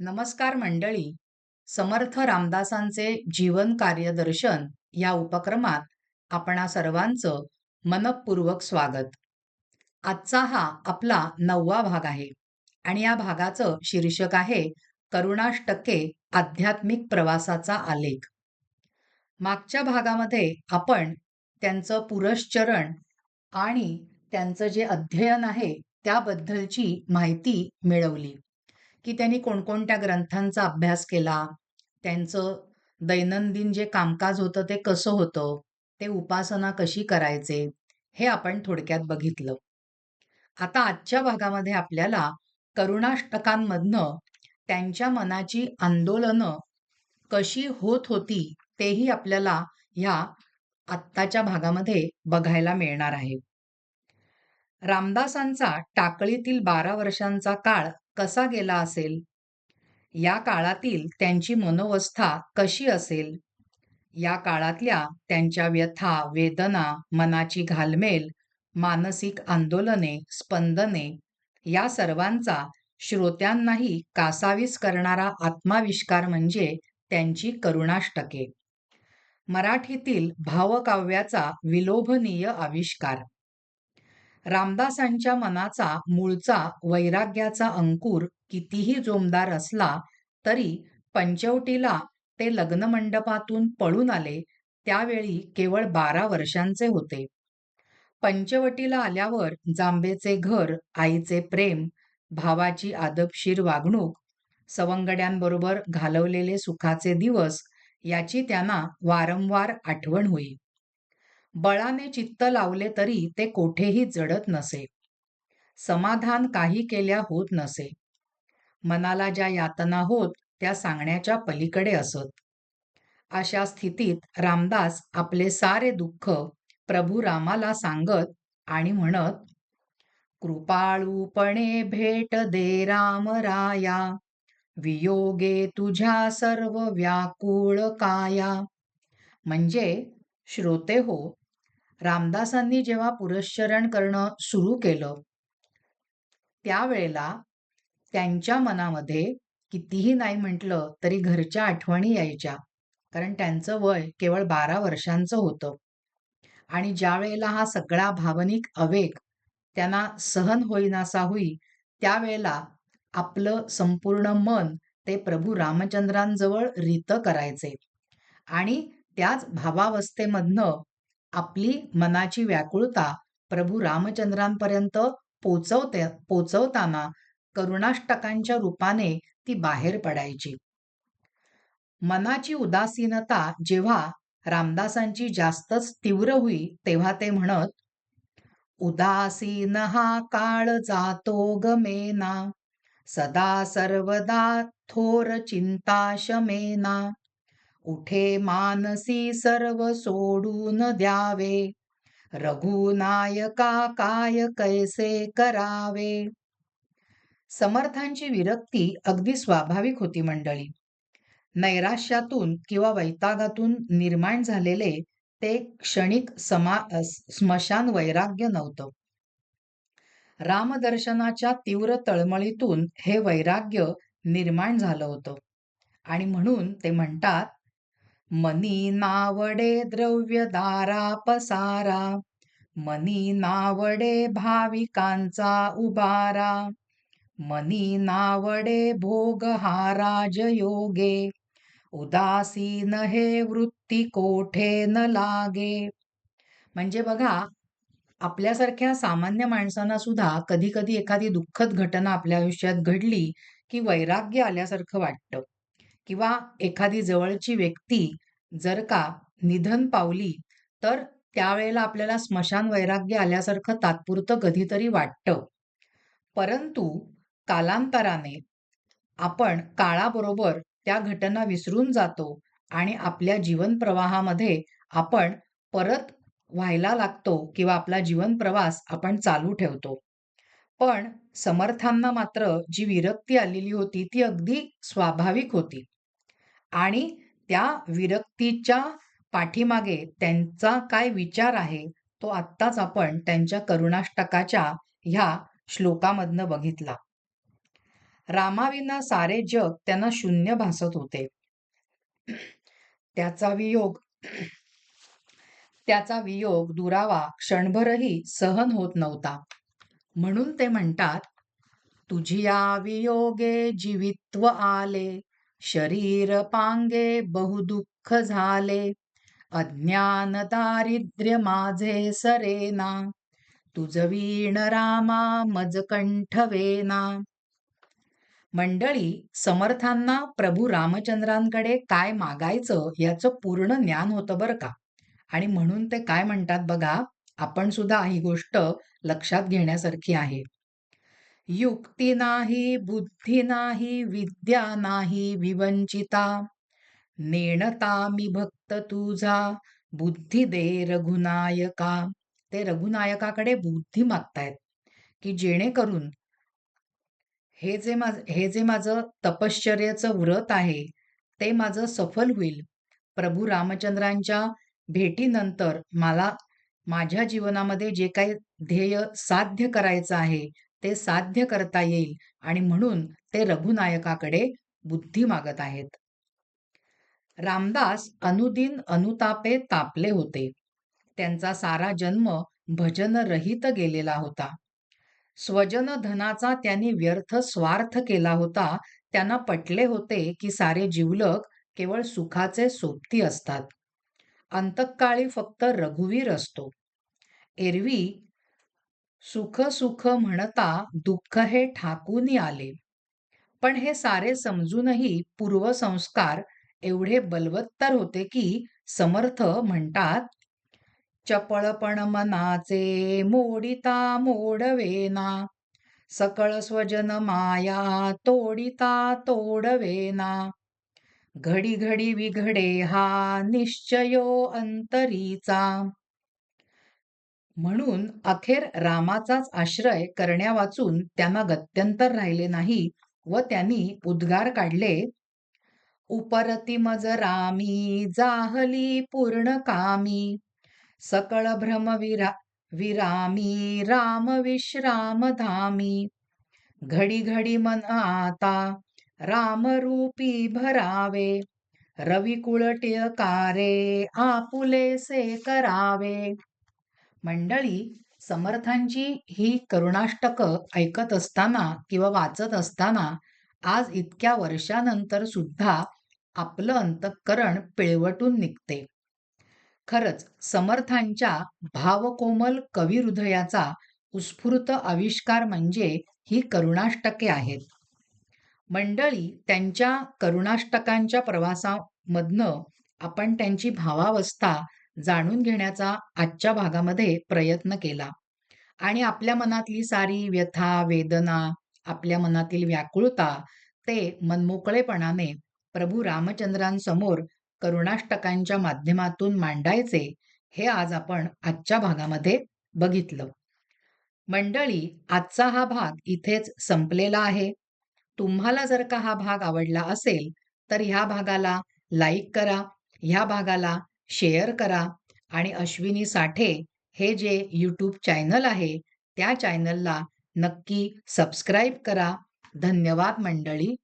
नमस्कार मंडळी. समर्थ रामदासांचे जीवन कार्यदर्शन या उपक्रमात आपणा सर्वांचं मनपूर्वक स्वागत. आजचा हा आपला नववा भाग आहे आणि या भागाचं शीर्षक आहे करुणाष्टके आध्यात्मिक प्रवासाचा आलेख. मागच्या भागामध्ये आपण त्यांचं पुरश्चरण आणि त्यांचं जे अध्ययन आहे त्याबद्दलची माहिती मिळवली. की त्यांनी कोणकोणत्या ग्रंथांचा अभ्यास केला त्यांचं दैनंदिन जे कामकाज होतं ते कसं होतं ते उपासना कशी करायचे हे आपण थोडक्यात बघितलं. आता आजच्या भागामध्ये आपल्याला करुणाष्टकांमधनं त्यांच्या मनाची आंदोलनं कशी होत होती तेही आपल्याला ह्या आत्ताच्या भागामध्ये बघायला मिळणार आहे. रामदासांचा टाकळीतील बारा वर्षांचा काळ कसा गेला असेल? या काळातील त्यांची मनोवस्था कशी असेल? या काळातल्या त्यांच्या व्यथा वेदना मनाची घालमेल मानसिक आंदोलने स्पंदने या सर्वांचा श्रोत्यांनाही कासावीस करणारा आत्माविष्कार म्हणजे त्यांची करुणाष्टके. मराठीतील भावकाव्याचा विलोभनीय आविष्कार. रामदासांच्या मनाचा मूळचा वैराग्याचा अंकुर कितीही जोमदार असला तरी पंचवटीला ते लग्नमंडपातून पळून आले त्यावेळी केवळ बारा वर्षांचे होते. पंचवटीला आल्यावर जांबेचे घर आईचे प्रेम भावाची आदबशीर वागणूक सवंगड्यांबरोबर घालवलेले सुखाचे दिवस याची त्यांना वारंवार आठवण होई. बळाने चित्त लावले तरी ते कोठेही जडत नसे. समाधान काही केल्या होत नसे. मनाला ज्या यातना होत त्या सांगण्याच्या पलीकडे असत. अशा स्थितीत रामदास आपले सारे दुःख प्रभू रामाला सांगत आणि म्हणत कृपाळूपणे भेट दे राम राया वियोगे तुझ्या सर्व व्याकुळ काया. म्हणजे श्रोते हो रामदासांनी जेव्हा पुरश्चरण करणं सुरू केलं त्यावेळेला त्यांच्या मनामध्ये कितीही नाही म्हटलं तरी घरच्या आठवणी यायच्या. कारण त्यांचं वय केवळ बारा वर्षांचं होतं. आणि ज्या वेळेला हा सगळा भावनिक आवेग त्यांना सहन होईनासा होई त्यावेळेला आपलं संपूर्ण मन ते प्रभू रामचंद्रांजवळ रीत करायचे. आणि त्याच भावावस्थेमधनं आपली मनाची व्याकुळता प्रभू रामचंद्रांपर्यंत पोचवते पोचवताना करुणाष्टकांच्या रूपाने ती बाहेर पडायची. मनाची उदासीनता जेव्हा रामदासांची जास्तच तीव्र होई तेव्हा ते म्हणत उदासीन हा काळ जातो गमेना सदा सर्वदा थोर चिंता शमेना उठे मानसी सर्व सोडून द्यावे? रघुनायका काय कैसे करावे? समर्थांची विरक्ती अगदी स्वाभाविक होती मंडळी. नैराश्यातून किंवा वैतागातून निर्माण झालेले ते क्षणिक समा स्मशान वैराग्य नव्हतं. रामदर्शनाच्या तीव्र तळमळीतून हे वैराग्य निर्माण झालं होतं. आणि म्हणून ते म्हणतात मनी नावडे द्रव्य दारा पसारा. मनी नावडे भाविकांचा उभारा मनी नावडे भोग हा राजयोगे उदासीन हे वृत्ती कोठे न लागे. म्हणजे बघा आपल्यासारख्या सामान्य माणसांना सुद्धा कधी कधी एखादी दुःखद घटना आपल्या आयुष्यात घडली की वैराग्य आल्यासारखं वाटतं. किंवा एखादी जवळची व्यक्ती जर का निधन पावली तर त्यावेळेला आपल्याला स्मशान वैराग्य आल्यासारखं तात्पुरतं कधीतरी वाटतं. परंतु कालांतराने आपण काळाबरोबर त्या घटना विसरून जातो आणि आपल्या जीवन प्रवाहामध्ये आपण परत व्हायला लागतो किंवा आपला जीवन प्रवास आपण चालू ठेवतो. पण समर्थांना मात्र जी विरक्ती आलेली होती ती अगदी स्वाभाविक होती. आणि त्या विरक्तीच्या पाठीमागे त्यांचा काय विचार आहे तो आत्ताच आपण त्यांच्या करुणाष्टकाच्या ह्या श्लोकामधनं बघितला. रामाविना सारे जग त्यांना शून्य भासत होते. त्याचा वियोग त्याचा वियोग दुरावा क्षणभरही सहन होत नव्हता. म्हणून ते म्हणतात तुझ्या वियोगे जीवित्व आले शरीर पांगे बहुदुःख झाले. अज्ञान दारिद्र्य माझे सरेना. तुझवीण रामा मज कंठवेना मंडळी समर्थांना प्रभू रामचंद्रांकडे काय मागायचं याचं पूर्ण ज्ञान होतं बरं का? आणि म्हणून ते काय म्हणतात बघा? आपण सुद्धा ही गोष्ट लक्षात घेण्यासारखी आहे. युक्ती नाही बुद्धी नाही विद्या नाही विवंचिता. नेणता मी भक्त तुझा बुद्धी दे रघुनायका. ते रघुनायकाकडे बुद्धी मागतायत की जेणेकरून हे जे माझ हे जे माझं तपश्चर्याचं व्रत आहे ते माझं सफल होईल. प्रभू रामचंद्रांच्या भेटीनंतर मला माझ्या जीवनामध्ये जे काही ध्येय साध्य करायचं आहे ते साध्य करता येईल आणि म्हणून ते रघुनायकाकडे बुद्धी मागत आहेत. रामदास अनुदिन अनुतापे तापले होते. त्यांचा सारा जन्म भजन रहित गेलेला होता. स्वजन धनाचा त्यांनी व्यर्थ स्वार्थ केला होता. त्यांना पटले होते की सारे जीवलक केवळ सुखाचे सोबती असतात. अंतकाळी फक्त रघुवीर असतो. एरवी सुख सुख म्हणता दुःख हे ठाकून आले. पण हे सारे समजूनही पूर्वसंस्कार एवढे बलवत्तर होते की समर्थ म्हणतात चपळपण मनाचे मोडिता मोडवेना सकळ स्वजन माया तोडिता तोडवेना घडी घडी विघडे हा निश्चयो अंतरीचा म्हणून अखेर रामाचाच आश्रय करण्यावाचून त्यांना गत्यंतर राहिले नाही व त्यांनी उद्गार काढले. उपरती मज रामी जाहली पूर्ण कामी. सकळ भ्रम विरा विरामी राम विश्राम धामी. घडी घडी मन आता रामरूपी भरावे. रवी कारे आपुलेसे करावे. मंडळी समर्थांची ही करुणाष्टक ऐकत असताना किंवा वाचत असताना आज इतक्या वर्षानंतर सुद्धा आपलं अंतःकरण पिळवटून निघते. खरंच समर्थांच्या भावकोमल कवी हृदयाचा उत्स्फूर्त आविष्कार म्हणजे ही करुणाष्टके आहेत. मंडळी त्यांच्या करुणाष्टकांच्या प्रवासामधनं आपण त्यांची भावावस्था जाणून घेण्याचा आजच्या भागामध्ये प्रयत्न केला. आणि आपल्या मनातली सारी व्यथा वेदना आपल्या मनातील व्याकुळता ते मनमोकळेपणाने प्रभू रामचंद्रांसमोर करुणाष्टकांच्या माध्यमातून मांडायचे हे आज आपण आजच्या भागामध्ये बघितलं. मंडळी आजचा हा भाग इथेच संपलेला आहे. तुम्हाला जर का हा भाग आवडला असेल तर ह्या भागाला लाईक करा ह्या भागाला शेअर करा. आणि अश्विनी साठे हे जे यूट्यूब चॅनल आहे त्या चॅनलला नक्की सबस्क्राईब करा. धन्यवाद मंडळी.